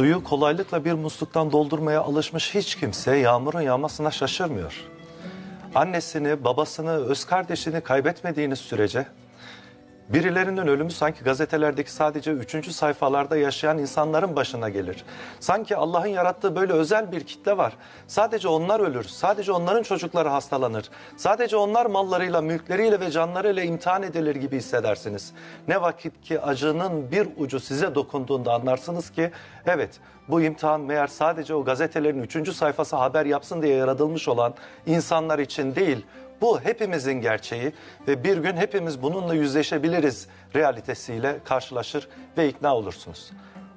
Suyu kolaylıkla bir musluktan doldurmaya alışmış hiç kimse yağmurun yağmasına şaşırmıyor. Annesini, babasını, öz kardeşini kaybetmediğiniz sürece Birilerinin ölümü sanki gazetelerdeki sadece üçüncü sayfalarda yaşayan insanların başına gelir. Sanki Allah'ın yarattığı böyle özel bir kitle var. Sadece onlar ölür, sadece onların çocukları hastalanır. Sadece onlar mallarıyla, mülkleriyle ve canlarıyla imtihan edilir gibi hissedersiniz. Ne vakit ki acının bir ucu size dokunduğunda anlarsınız ki evet bu imtihan meğer sadece o gazetelerin üçüncü sayfası haber yapsın diye yaratılmış olan insanlar için değil, bu hepimizin gerçeği ve bir gün hepimiz bununla yüzleşebiliriz realitesiyle karşılaşır ve ikna olursunuz.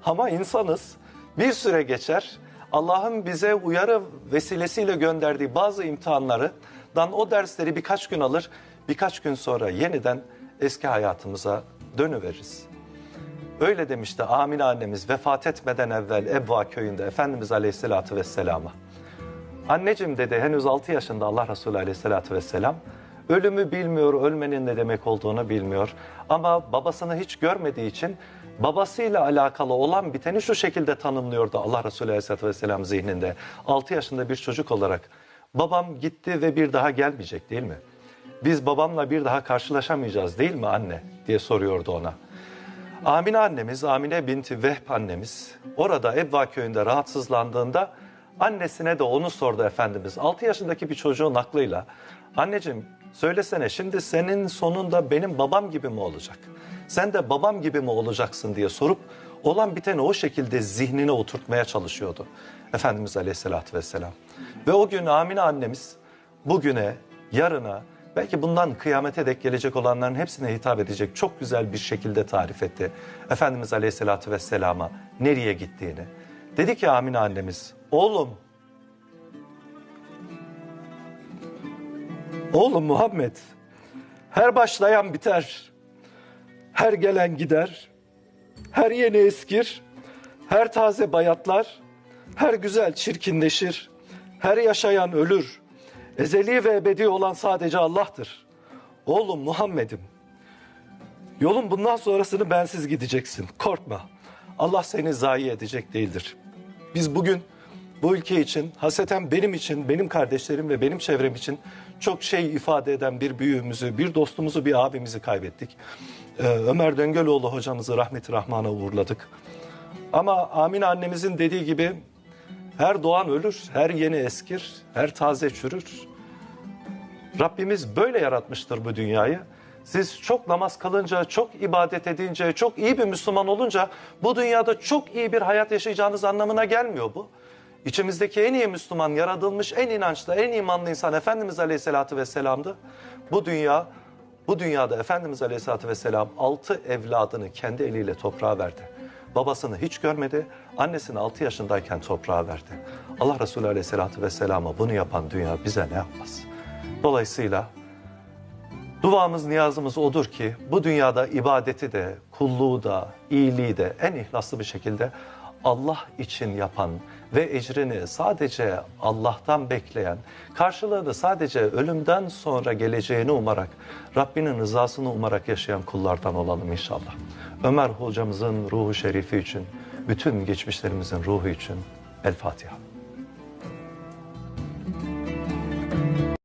Ama insanız bir süre geçer Allah'ın bize uyarı vesilesiyle gönderdiği bazı imtihanlardan o dersleri birkaç gün alır birkaç gün sonra yeniden eski hayatımıza dönüveririz. Öyle demişti Amine annemiz vefat etmeden evvel Ebva köyünde Efendimiz Aleyhisselatü Vesselam'a. Anneciğim dedi henüz 6 yaşında Allah Resulü Aleyhisselatü Vesselam. Ölümü bilmiyor, ölmenin ne demek olduğunu bilmiyor. Ama babasını hiç görmediği için babasıyla alakalı olan biteni şu şekilde tanımlıyordu Allah Resulü Aleyhisselatü Vesselam zihninde. 6 yaşında bir çocuk olarak babam gitti ve bir daha gelmeyecek değil mi? Biz babamla bir daha karşılaşamayacağız değil mi anne diye soruyordu ona. Amine annemiz, Amine binti Vehb annemiz orada Ebva köyünde rahatsızlandığında annesine de onu sordu Efendimiz. 6 yaşındaki bir çocuğun aklıyla anneciğim söylesene şimdi senin sonunda benim babam gibi mi olacak? Sen de babam gibi mi olacaksın diye sorup olan biteni o şekilde zihnine oturtmaya çalışıyordu. Efendimiz Aleyhisselatü Vesselam. Ve o gün Amine annemiz bugüne, yarına, belki bundan kıyamete dek gelecek olanların hepsine hitap edecek çok güzel bir şekilde tarif etti. Efendimiz Aleyhisselatü Vesselam'a nereye gittiğini. Dedi ki Amine annemiz, oğlum, oğlum Muhammed, her başlayan biter, her gelen gider, her yeni eskir, her taze bayatlar, her güzel çirkinleşir, her yaşayan ölür. Ezeli ve ebedi olan sadece Allah'tır. Oğlum Muhammed'im, yolun bundan sonrasını bensiz gideceksin. Korkma. Allah seni zayi edecek değildir. Biz bugün bu ülke için, haseten benim için, benim kardeşlerim ve benim çevrem için çok şey ifade eden bir büyüğümüzü, bir dostumuzu, bir abimizi kaybettik. Ee, Ömer Döngöloğlu hocamızı rahmeti rahmana uğurladık. Ama Amine annemizin dediği gibi her doğan ölür, her yeni eskir, her taze çürür. Rabbimiz böyle yaratmıştır bu dünyayı. Siz çok namaz kılınca, çok ibadet edince, çok iyi bir Müslüman olunca bu dünyada çok iyi bir hayat yaşayacağınız anlamına gelmiyor bu. İçimizdeki en iyi Müslüman, yaratılmış en inançlı, en imanlı insan Efendimiz Aleyhisselatü Vesselam'dı. Bu dünya, bu dünyada Efendimiz Aleyhisselatü Vesselam altı evladını kendi eliyle toprağa verdi. Babasını hiç görmedi, annesini 6 yaşındayken toprağa verdi. Allah Resulü Aleyhisselatü Vesselam'a bunu yapan dünya bize ne yapmaz? Dolayısıyla duamız, niyazımız odur ki bu dünyada ibadeti de, kulluğu da, iyiliği de en ihlaslı bir şekilde Allah için yapan ve ecrini sadece Allah'tan bekleyen, karşılığını sadece ölümden sonra geleceğini umarak, Rabbinin rızasını umarak yaşayan kullardan olalım inşallah. Ömer hocamızın ruhu şerifi için, bütün geçmişlerimizin ruhu için El Fatiha.